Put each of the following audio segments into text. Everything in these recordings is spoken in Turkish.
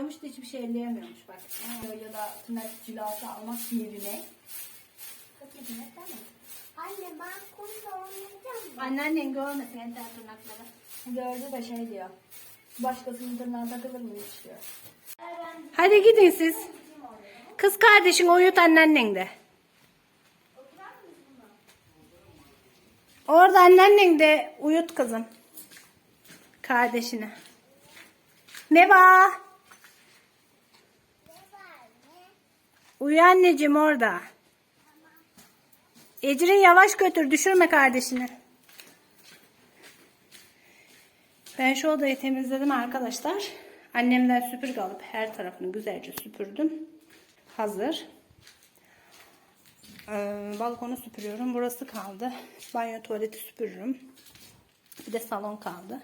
Kırılıyormuş da hiçbir şey elleyemiyormuş bak. Ya da tırnak cilası almak yerine. Anne ben kumda oynayacağım? Anneannen görmesin enter tırnakları. Gördü de şey diyor. Başkasının tırnağı takılır mı hiç diyor. Hadi gidin siz. Kız kardeşin uyut anneannen de. Orada anneannen de uyut kızım. Kardeşini. Ne var? Uyu anneciğim orada. Ecrin yavaş götür düşürme kardeşini. Ben şu odayı temizledim arkadaşlar. Annemden süpürge alıp her tarafını güzelce süpürdüm. Hazır. Ee, balkonu süpürüyorum. Burası kaldı. Banyo tuvaleti süpürürüm. Bir de salon kaldı.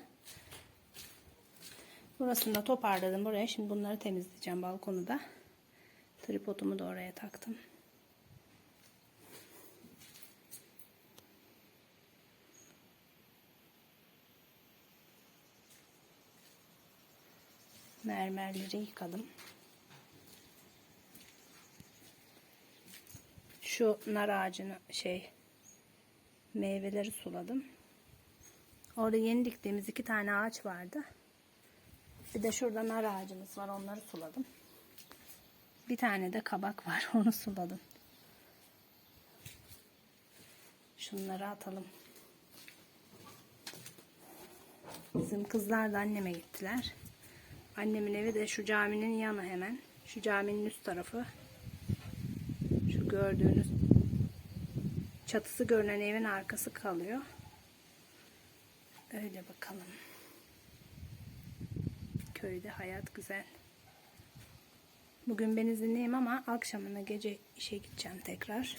Burasını da toparladım buraya. Şimdi bunları temizleyeceğim balkonu da. Tripodumu da oraya taktım. Mermerleri yıkadım. Şu nar ağacını şey meyveleri suladım. Orada yeni diktiğimiz iki tane ağaç vardı. Bir de şurada nar ağacımız var. Onları suladım. Bir tane de kabak var. Onu suladım. Şunları atalım. Bizim kızlar da anneme gittiler. Annemin evi de şu caminin yanı hemen. Şu caminin üst tarafı. Şu gördüğünüz çatısı görünen evin arkası kalıyor. Öyle bakalım. Köyde hayat güzel. Bugün ben izinliyim ama akşamına gece işe gideceğim tekrar.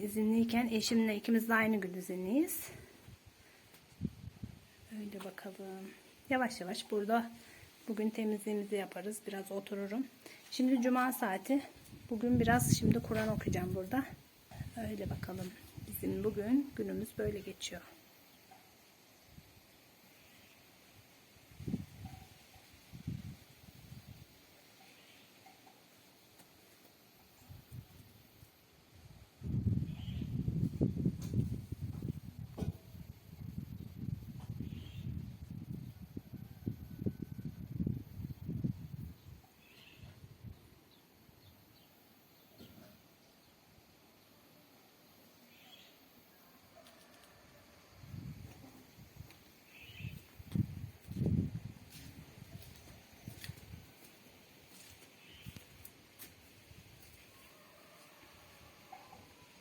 İzinliyken eşimle ikimiz de aynı gün izinliyiz. Öyle bakalım. Yavaş yavaş burada bugün temizliğimizi yaparız. Biraz otururum. Şimdi cuma saati. Bugün biraz şimdi Kur'an okuyacağım burada. Öyle bakalım. Bizim bugün günümüz böyle geçiyor.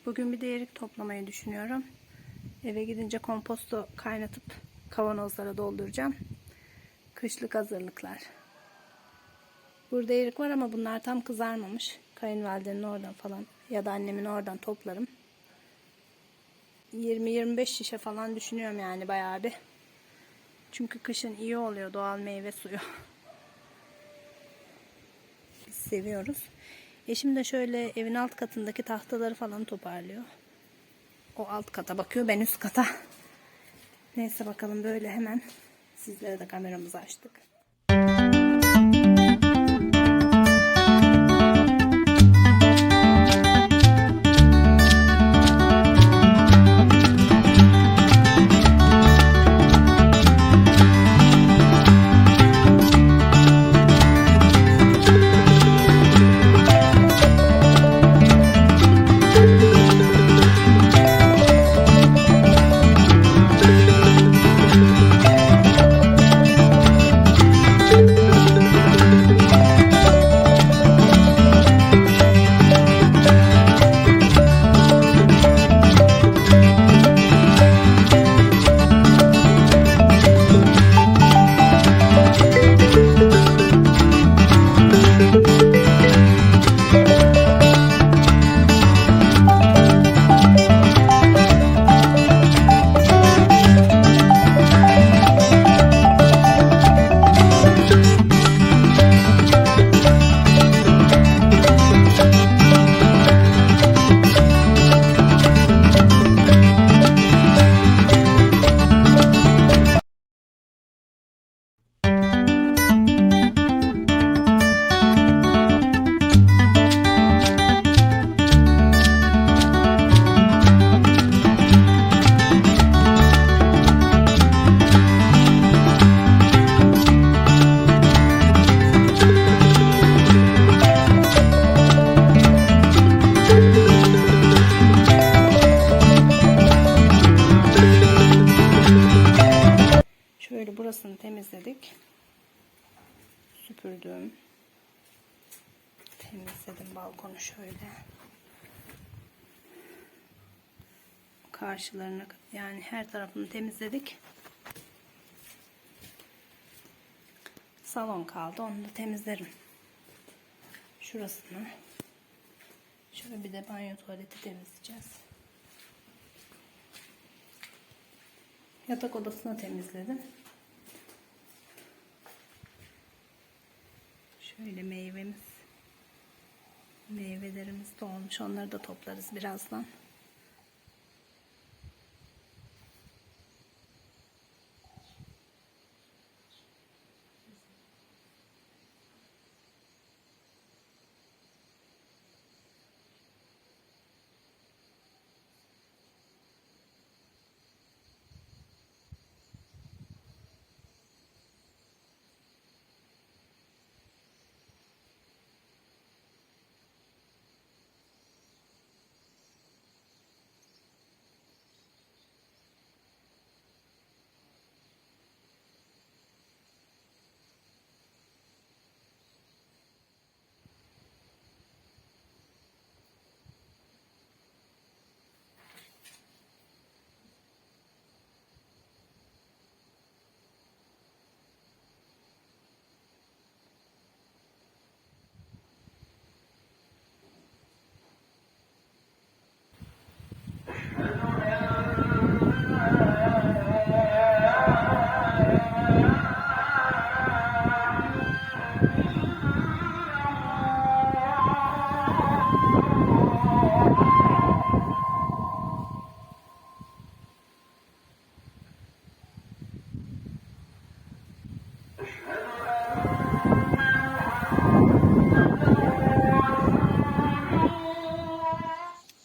Bugün bir de erik toplamayı düşünüyorum. Eve gidince komposto kaynatıp kavanozlara dolduracağım. Kışlık hazırlıklar. Burada erik var ama bunlar tam kızarmamış. Kayınvalidenin oradan falan ya da annemin oradan toplarım. 20-25 şişe falan düşünüyorum yani bayağı bir. Çünkü kışın iyi oluyor doğal meyve suyu. Biz seviyoruz. Eşim de şöyle evin alt katındaki tahtaları falan toparlıyor. O alt kata bakıyor ben üst kata. Neyse bakalım böyle hemen sizlere de kameramızı açtık. Burasını temizledik. Süpürdüm. Temizledim balkonu şöyle. Karşılarını yani her tarafını temizledik. Salon kaldı. Onu da temizlerim. Şurasını. Şöyle bir de banyo tuvaleti temizleyeceğiz. Yatak odasını temizledim. Şöyle meyvemiz. Meyvelerimiz de. Onları da toplarız birazdan.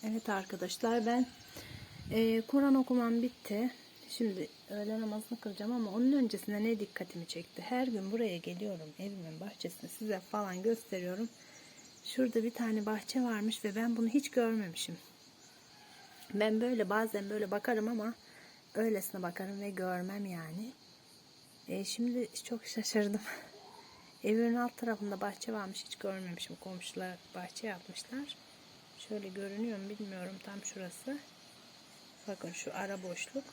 Evet arkadaşlar ben e, Kur'an okumam bitti. Şimdi öğle namazını kılacağım ama onun öncesinde ne dikkatimi çekti. Her gün buraya geliyorum evimin bahçesine size falan gösteriyorum. Şurada bir tane bahçe varmış ve ben bunu hiç görmemişim. Ben böyle bazen böyle bakarım ama öylesine bakarım ve görmem yani. E, şimdi çok şaşırdım. Evimin alt tarafında bahçe varmış hiç görmemişim. Komşular bahçe yapmışlar. Şöyle görünüyor mu bilmiyorum tam şurası. Bakın şu ara boşluk.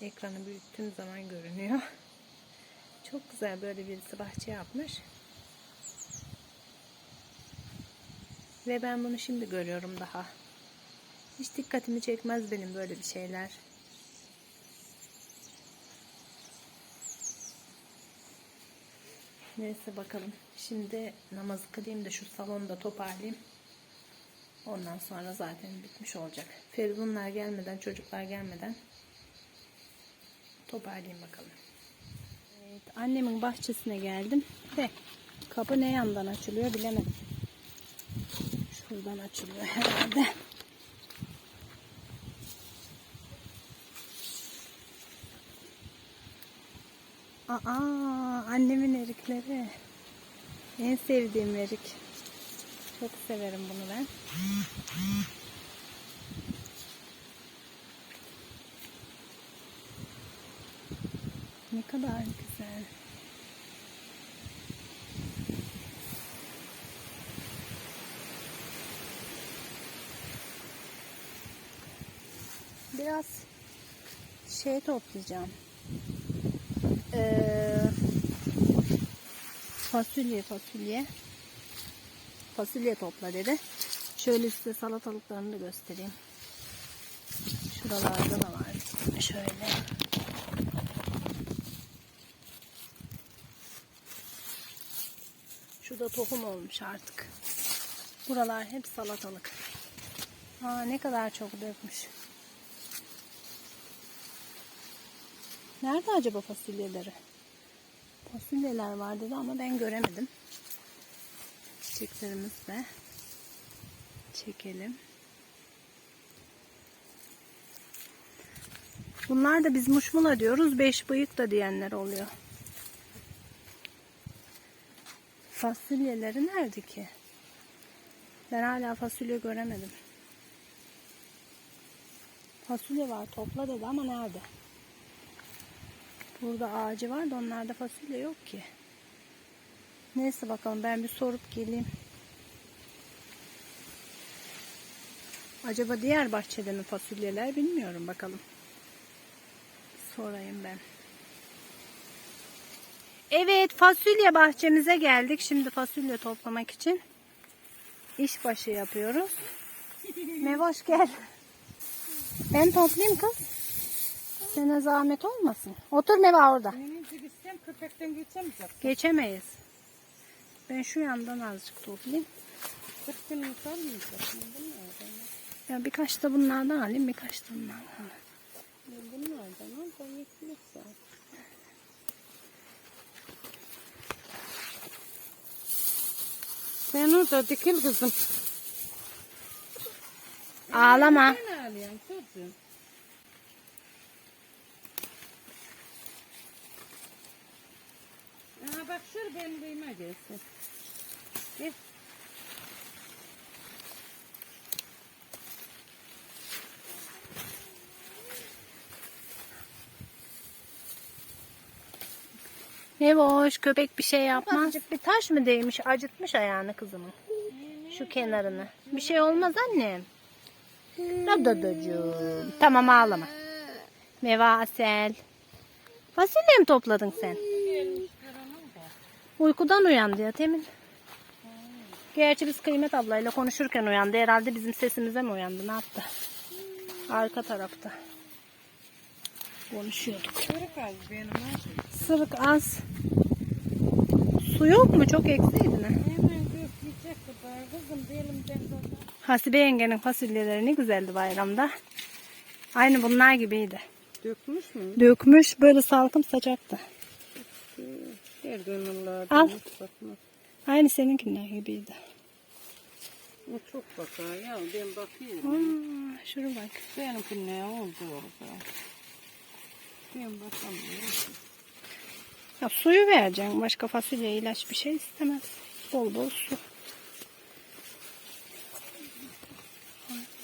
Ekranı büyüttüğüm zaman görünüyor. Çok güzel böyle birisi bahçe yapmış. Ve ben bunu şimdi görüyorum daha. Hiç dikkatimi çekmez benim böyle bir şeyler. Neyse bakalım. Şimdi namazı kılayım da şu salonda toparlayayım. Ondan sonra zaten bitmiş olacak. Feridunlar gelmeden, çocuklar gelmeden toparlayayım bakalım. Evet, annemin bahçesine geldim ve kapı ne yandan açılıyor bilemedim. Şuradan açılıyor herhalde. Aa, annemin erikleri. En sevdiğim erik. Çok severim bunu ben. Ne kadar güzel. Biraz şey toplayacağım. Ee, fasulye fasulye fasulye topla dedi. Şöyle size salatalıklarını da göstereyim. Şuralarda da var. Şöyle. Şurada tohum olmuş artık. Buralar hep salatalık. Aa, ne kadar çok dökmüş. Nerede acaba fasulyeleri? Fasulyeler var dedi ama ben göremedim. Çiçeklerimizi de çekelim. Bunlar da biz muşmula diyoruz. Beş bıyık da diyenler oluyor. Fasulyeleri nerede ki? Ben hala fasulye göremedim. Fasulye var topla dedi ama nerede? Burada ağacı var da onlarda fasulye yok ki. Neyse bakalım ben bir sorup geleyim. Acaba diğer bahçede mi fasulyeler bilmiyorum bakalım. Sorayım ben. Evet fasulye bahçemize geldik. Şimdi fasulye toplamak için işbaşı yapıyoruz. Mevoş gel. Ben toplayayım kız. Sana zahmet olmasın. Otur Meva orada. Köpekten geçemeyecek. Geçemeyiz. Ben şu yandan azıcık toplayayım. 40 günlük almayacak. Ben bunlardan. Ya birkaç da bunlardan alayım, birkaç da bunlardan alayım. Bunlardan al da yetmez zaten. Sen orada dikil kızım. Ağlama. Sen Aha bak şur benim kıyma gelsin. Gel. Ne boş köpek bir şey yapmaz. Azıcık bir taş mı değmiş? Acıtmış ayağını kızımın. Şu kenarını. Bir şey olmaz annem. Dadadacığım. Tamam ağlama. Meva Asel. Fasulye mi topladın sen? Uykudan uyandı ya Temin. Gerçi biz Kıymet ablayla konuşurken uyandı. Herhalde bizim sesimize mi uyandı? Ne yaptı? Arka tarafta. Konuşuyorduk. Kırık az benim. Sırık az. Su yok mu? Çok eksiydi ne? Hasibe yengenin fasulyeleri ne güzeldi bayramda. Aynı bunlar gibiydi. Dökmüş mü? Dökmüş böyle salkım saçaktı. Her gönüllerde Al. bakma. Aynı seninkiler gibiydi. O çok bakar ya ben bakıyorum. Aa, şuna bak. Benimki ne oldu orada? Ben bakamıyorum. Ya suyu vereceksin. Başka fasulye ilaç bir şey istemez. Bol bol su.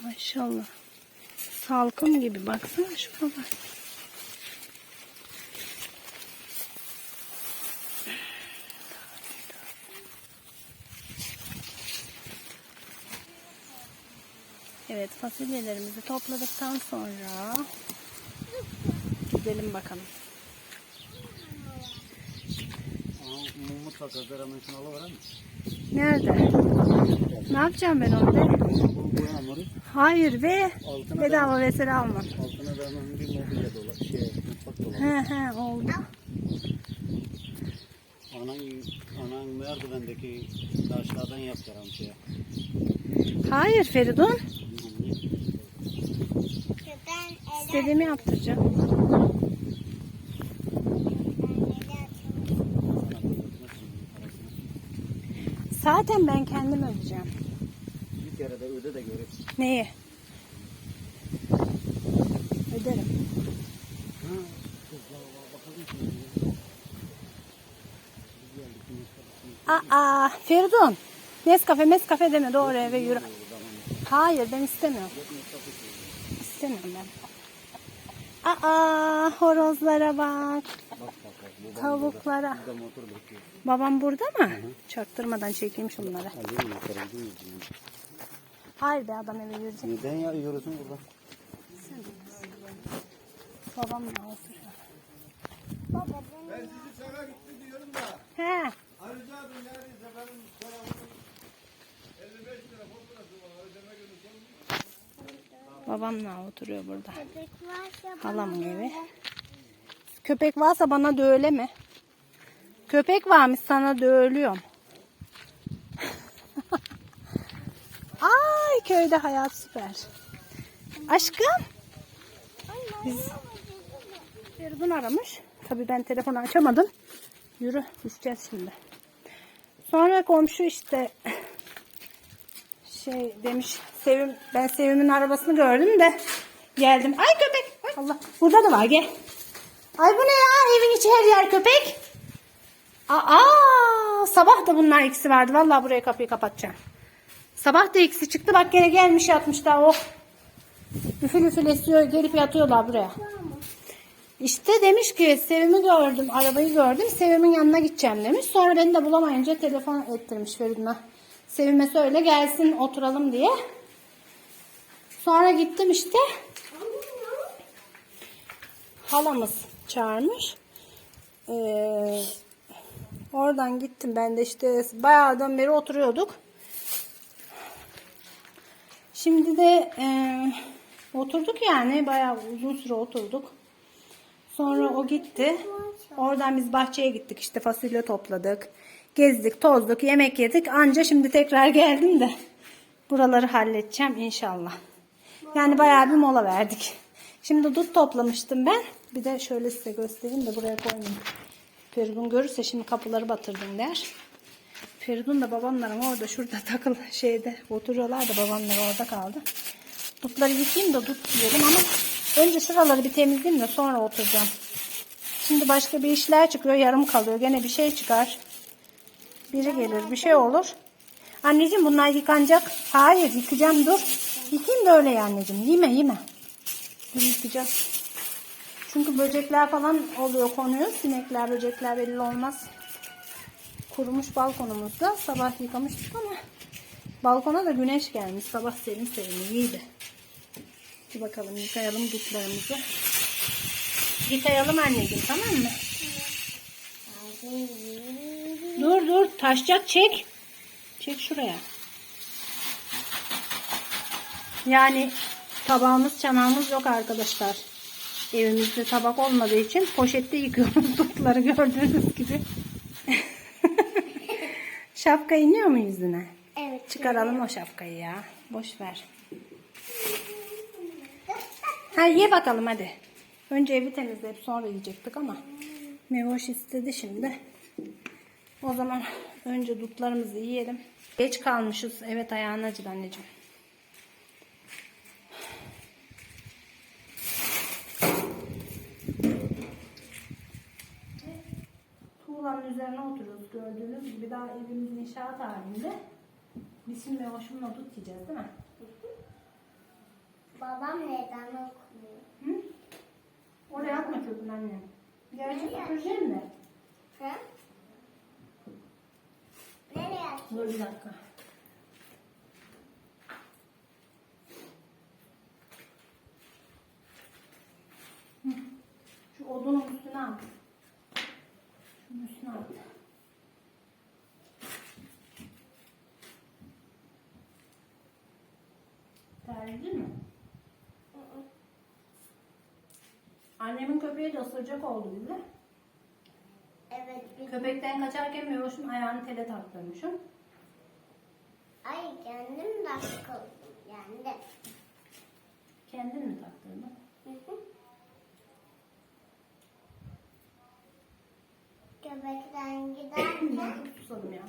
Maşallah. Salkım gibi baksana şuna bak. Evet fasulyelerimizi topladıktan sonra gidelim bakalım. Mutlaka zarametini alıver mi? Nerede? Ne yapacağım ben onu be? Hayır be. altına Bedava vesile alma. altına da hemen bir mobilya dola, şey mutfak dolabı. He he oldu. Anan, anan merdivendeki taşlardan yapacağım şeye. Hayır Feridun. Ben İstediğimi yaptıracağım. Zaten ben kendim ödeyeceğim. Bir kere de öde de görür. Neyi? Öderim. Aa Feridun. Nescafe meskafe deme doğru eve yürü. Hayır ben istemiyorum. İstemiyorum ben. Aa horozlara bak. Tavuklara. Babam burada mı? Çaktırmadan çekeyim şunları. Hayır be adam eve yürüyecek. Neden ya yürüsün burada? Babam ne oturuyor? baba Ben sizi şaka gitti diyorum da. He. Arayacaktım neredeyse benim son. Babam ne oturuyor burada? Halamın evi. Köpek varsa bana da öyle mi? Köpek varmış sana da ölüyorum. Ay köyde hayat süper. Aşkım. Biz Feridun aramış. Tabii ben telefonu açamadım. Yürü düşeceğiz şimdi. Sonra komşu işte şey demiş Sevim ben Sevim'in arabasını gördüm de geldim. Ay köpek. Ay, Allah burada da var gel. Ay bu ne ya evin içi her yer köpek. Aa sabah da bunlar ikisi vardı. Vallahi buraya kapıyı kapatacağım. Sabah da ikisi çıktı bak gene gelmiş yatmış daha oh. Üfül üfül esiyor gelip yatıyorlar buraya. İşte demiş ki Sevim'i gördüm, arabayı gördüm. Sevim'in yanına gideceğim demiş. Sonra beni de bulamayınca telefon ettirmiş Feridun'a. Sevim'e söyle gelsin oturalım diye. Sonra gittim işte. Halamız çağırmış. Ee, oradan gittim ben de işte bayağıdan beri oturuyorduk. Şimdi de e, oturduk yani bayağı uzun süre oturduk. Sonra o gitti. Oradan biz bahçeye gittik işte fasulye topladık. Gezdik, tozduk, yemek yedik. Anca şimdi tekrar geldim de buraları halledeceğim inşallah. Yani bayağı bir mola verdik. Şimdi dut toplamıştım ben. Bir de şöyle size göstereyim de buraya koymayayım. Feridun görürse şimdi kapıları batırdım der. Feridun da babamların orada şurada takıl şeyde oturuyorlar da babamlar orada kaldı. Dutları yıkayayım da dut yiyelim ama önce şuraları bir temizleyeyim de sonra oturacağım. Şimdi başka bir işler çıkıyor yarım kalıyor. Gene bir şey çıkar. Biri gelir bir şey olur. Anneciğim bunlar yıkanacak. Hayır yıkayacağım dur. Yıkayayım da öyle ya anneciğim. Yeme yeme. Dur yıkayacağız. Çünkü böcekler falan oluyor konuyor. Sinekler böcekler belli olmaz. Kurumuş balkonumuzda sabah yıkamıştık ama balkona da güneş gelmiş. Sabah serin serin iyiydi. Bir bakalım yıkayalım dutlarımızı. Yıkayalım anneciğim tamam mı? Dur dur taşacak çek. Çek şuraya. Yani tabağımız çanağımız yok arkadaşlar. Evimizde tabak olmadığı için poşette yıkıyoruz dutları gördüğünüz gibi. Şapka iniyor mu yüzüne? Evet. Çıkaralım o şapkayı ya. Boş ver. Ha ye bakalım hadi. Önce evi temizleyip sonra yiyecektik ama Mevoş istedi şimdi. O zaman önce dutlarımızı yiyelim. Geç kalmışız. Evet ayağın acıdı anneciğim. Tuğlanın üzerine oturuyoruz gördüğünüz gibi daha evimiz inşaat halinde. Biz şimdi Mevoş'umla dut yiyeceğiz değil mi? Babam neden okumuyor? Hı? Oraya atma köpün anne. Gerçi süpüreceğim de. Ha? Nereye atıyor? Dur bir dakika. Hı. Şu odunun üstüne at. Şunun üstüne at. Terledin mi? Annemin köpeği de ısıracak oldu bize. Köpekten kaçarken Mevoş'un ayağını tele taktırmışım. Ay kendim takıldım. Yani. Kendin mi taktırdın? Hı hı. Köpekten giderken Çok susadım ya.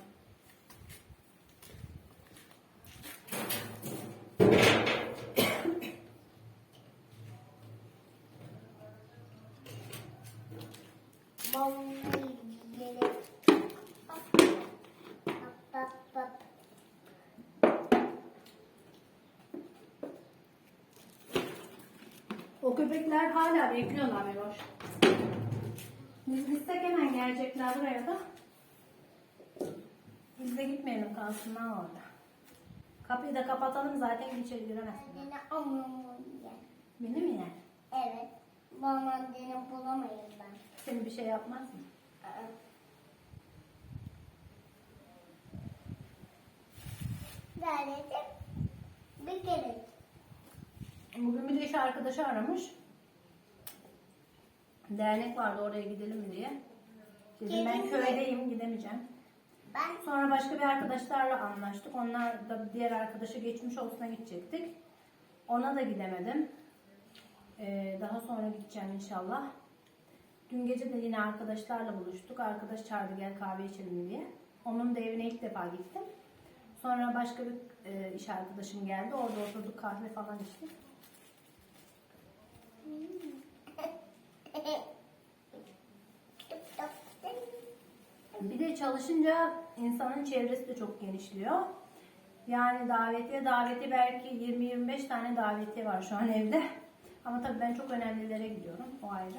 Hala bekliyorlar Mevoş. Biz gitsek hemen gelecekler buraya da. Biz de gitmeyelim kalsınlar orada. Kapıyı da kapatalım zaten içeri giremezsin. Anneni amamı yer. Beni mi yer? Evet. Babam anneni bulamayız ben. Seni bir şey yapmaz mı? Aa. Sadece bir kere. Bugün bir de iş arkadaşı aramış. Dernek vardı oraya gidelim diye. Dedim ben Gelin mi? köydeyim gidemeyeceğim. Ben Sonra başka bir arkadaşlarla anlaştık. Onlar da diğer arkadaşa geçmiş olsuna gidecektik. Ona da gidemedim. Ee, daha sonra gideceğim inşallah. Dün gece de yine arkadaşlarla buluştuk. Arkadaş çağırdı gel kahve içelim diye. Onun da evine ilk defa gittim. Sonra başka bir e, iş arkadaşım geldi. Orada oturduk kahve falan içtik. Bir de çalışınca insanın çevresi de çok genişliyor. Yani davetiye daveti belki 20-25 tane davetiye var şu an evde. Ama tabii ben çok önemlilere gidiyorum. O ayrı.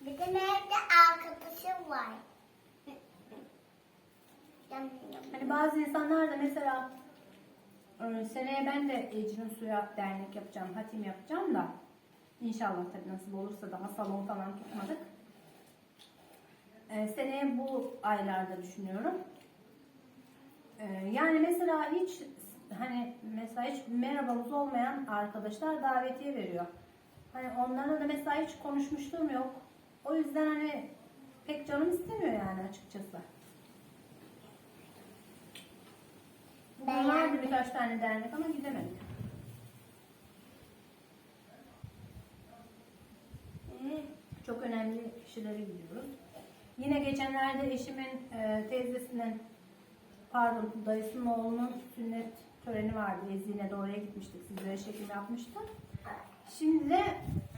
Bizim evde arkadaşım var. Hani bazı insanlar da mesela e, seneye ben de Ecrin Suyu Dernek yapacağım, hatim yapacağım da inşallah tabii nasip olursa daha salon falan tutmadık. E, seneye bu aylarda düşünüyorum. E, yani mesela hiç hani mesela hiç merhabamız olmayan arkadaşlar davetiye veriyor. Hani onlarla da mesela hiç konuşmuşluğum yok. O yüzden hani pek canım istemiyor yani açıkçası. Ben Vardı yani- birkaç tane dernek ama gidemedik. Çok önemli kişilere gidiyoruz. Yine geçenlerde eşimin e, teyzesinin pardon dayısının oğlunun sünnet töreni vardı. Ezine'de oraya gitmiştik. Sizlere şekil yapmıştım. Şimdi de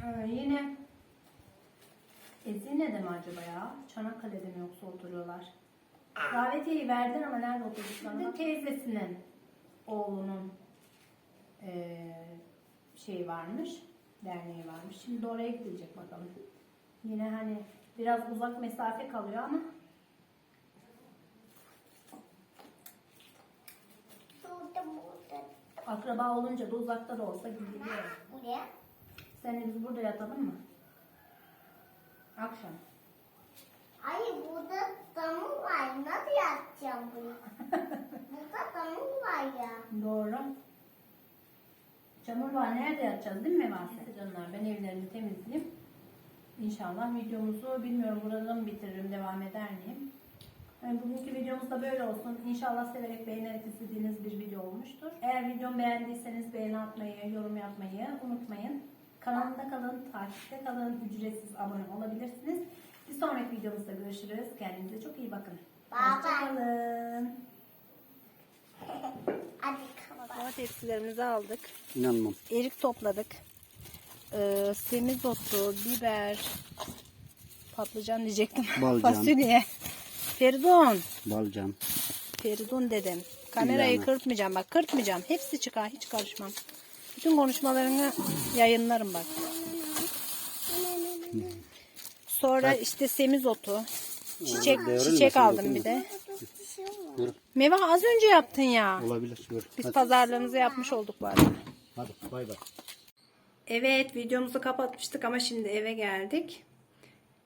e, yine Ezine'de mi acaba ya? Çanakkale'de mi yoksa oturuyorlar? Davetiyeyi verdiler ama nerede oturduklarını? Teyzesinin oğlunun eee şeyi varmış, derneği varmış. Şimdi oraya gidilecek bakalım. Yine hani biraz uzak mesafe kalıyor ama Burada burada. akraba olunca da uzakta da olsa gidiliyor. Buraya. Seninle biz burada yatalım mı? Akşam. Hayır burada damı var. Nasıl yatacağım buraya? burada damı var ya. Doğru. Çamur var. Nerede yatacağız değil mi Mevase? Canlar ben evlerimi temizleyeyim. İnşallah videomuzu bilmiyorum burada mı bitiririm, devam eder miyim? Yani bugünkü videomuz da böyle olsun. İnşallah severek beğenerek izlediğiniz bir video olmuştur. Eğer videomu beğendiyseniz beğeni atmayı, yorum yapmayı unutmayın. Kanalımda kalın, takipte kalın, ücretsiz abone olabilirsiniz. Bir sonraki videomuzda görüşürüz. Kendinize çok iyi bakın. Bye bye. Hoşçakalın. Hadi. Hava tepsilerimizi aldık. İnanmam. Erik topladık. Ee, semizotu, biber, patlıcan diyecektim. Balcan. Fasulye. Feridun. Balcan. Feridun dedim. Kamerayı İlana. kırpmayacağım bak kırpmayacağım. Hepsi çıkar hiç karışmam. Bütün konuşmalarını yayınlarım bak. Sonra işte semizotu. Çiçek çiçek aldım bir de. Dur. Meva az önce yaptın ya. Olabilir. Dur. Biz Hadi. pazarlığımızı yapmış olduk arada. Hadi bay bay. Evet videomuzu kapatmıştık ama şimdi eve geldik.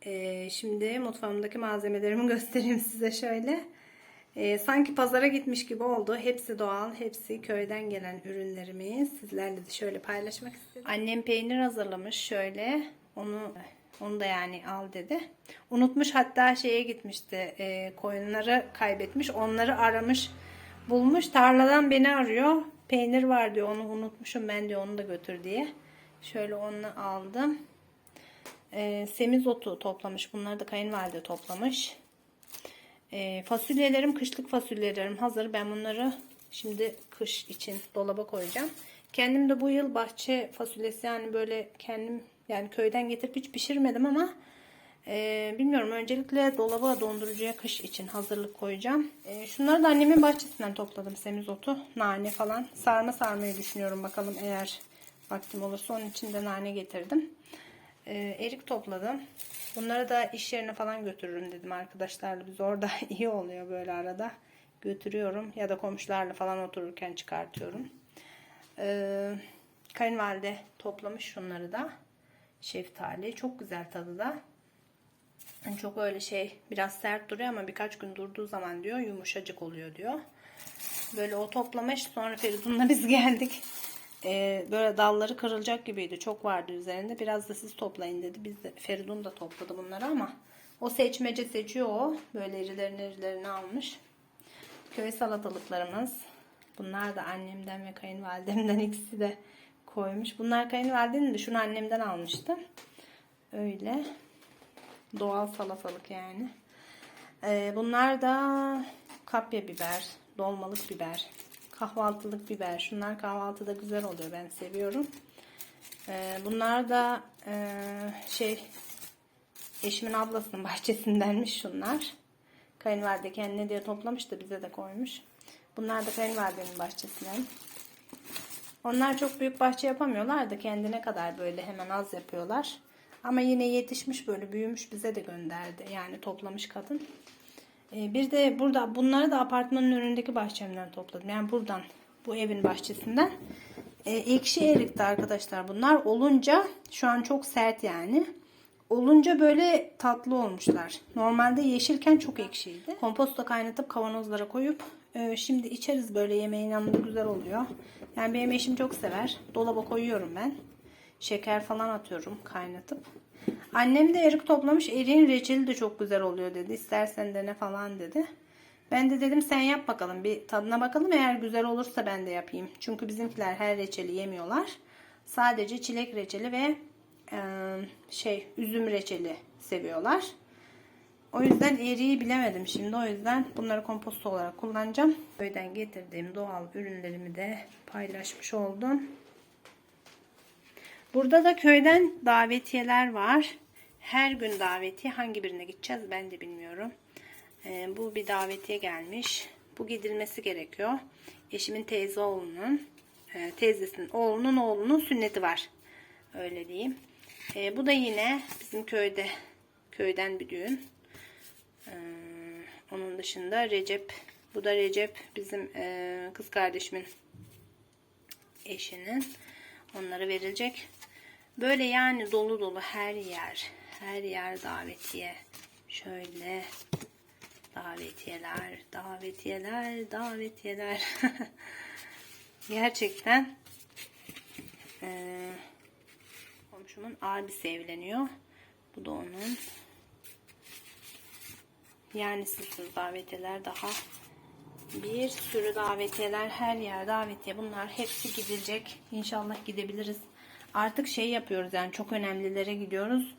Ee, şimdi mutfağımdaki malzemelerimi göstereyim size şöyle. Ee, sanki pazara gitmiş gibi oldu. Hepsi doğal, hepsi köyden gelen ürünlerimiz. Sizlerle de şöyle paylaşmak istedim. Annem peynir hazırlamış şöyle. Onu onu da yani al dedi. Unutmuş hatta şeye gitmişti. E, koyunları kaybetmiş. Onları aramış, bulmuş. Tarladan beni arıyor. Peynir var diyor. Onu unutmuşum ben diyor onu da götür diye. Şöyle onu aldım. E, semizotu toplamış. Bunları da kayınvalide toplamış. E, fasulyelerim, kışlık fasulyelerim hazır. Ben bunları şimdi kış için dolaba koyacağım. Kendim de bu yıl bahçe fasulyesi yani böyle kendim yani köyden getirip hiç pişirmedim ama e, bilmiyorum. Öncelikle dolaba dondurucuya kış için hazırlık koyacağım. E, şunları da annemin bahçesinden topladım. Semizotu, nane falan. Sarma sarmayı düşünüyorum bakalım eğer vaktim olursa onun için de nane getirdim. E, erik topladım. Bunları da iş yerine falan götürürüm dedim arkadaşlarla. Biz orada iyi oluyor böyle arada. Götürüyorum ya da komşularla falan otururken çıkartıyorum. Ee, kayınvalide toplamış şunları da. Şeftali. Çok güzel tadı da. Hani çok öyle şey biraz sert duruyor ama birkaç gün durduğu zaman diyor yumuşacık oluyor diyor. Böyle o toplamış sonra Feridun'la biz geldik. Ee, böyle dalları kırılacak gibiydi. Çok vardı üzerinde. Biraz da siz toplayın dedi. Biz de Feridun da topladı bunları ama o seçmece seçiyor o. Böyle irilerini irilerini almış. Köy salatalıklarımız. Bunlar da annemden ve kayınvalidemden ikisi de koymuş. Bunlar kayınvalidenin de şunu annemden almıştım. Öyle. Doğal salatalık yani. Ee, bunlar da kapya biber, dolmalık biber, kahvaltılık biber. Şunlar kahvaltıda güzel oluyor. Ben seviyorum. Ee, bunlar da e, şey eşimin ablasının bahçesindenmiş şunlar. Kayınvalide kendine diye toplamış da bize de koymuş. Bunlar da kayınvalidenin bahçesinden. Onlar çok büyük bahçe yapamıyorlar da kendine kadar böyle hemen az yapıyorlar. Ama yine yetişmiş böyle büyümüş bize de gönderdi. Yani toplamış kadın. Ee, bir de burada bunları da apartmanın önündeki bahçemden topladım. Yani buradan bu evin bahçesinden. Ee, ekşi erikti arkadaşlar bunlar. Olunca şu an çok sert yani. Olunca böyle tatlı olmuşlar. Normalde yeşilken çok ekşiydi. Komposto kaynatıp kavanozlara koyup e, şimdi içeriz böyle yemeğin yanında güzel oluyor. Yani benim eşim çok sever. Dolaba koyuyorum ben. Şeker falan atıyorum kaynatıp. Annem de erik toplamış. Eriğin reçeli de çok güzel oluyor dedi. İstersen dene falan dedi. Ben de dedim sen yap bakalım. Bir tadına bakalım. Eğer güzel olursa ben de yapayım. Çünkü bizimkiler her reçeli yemiyorlar. Sadece çilek reçeli ve şey üzüm reçeli seviyorlar. O yüzden eriği bilemedim şimdi. O yüzden bunları kompost olarak kullanacağım. Köyden getirdiğim doğal ürünlerimi de paylaşmış oldum. Burada da köyden davetiyeler var. Her gün davetiye hangi birine gideceğiz ben de bilmiyorum. Ee, bu bir davetiye gelmiş. Bu gidilmesi gerekiyor. Eşimin teyze oğlunun, e, teyzesinin oğlunun oğlunun sünneti var. Öyle diyeyim. Ee, bu da yine bizim köyde köyden bir düğün. Ee, onun dışında Recep. Bu da Recep bizim e, kız kardeşimin eşinin. Onlara verilecek. Böyle yani dolu dolu her yer. Her yer davetiye. Şöyle davetiyeler, davetiyeler, davetiyeler. Gerçekten eee komşumun abisi evleniyor. Bu da onun. Yani sizsiz davetiyeler daha bir sürü davetiyeler her yer davetiye bunlar hepsi gidilecek İnşallah gidebiliriz artık şey yapıyoruz yani çok önemlilere gidiyoruz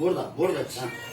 Burada, burada. Ha.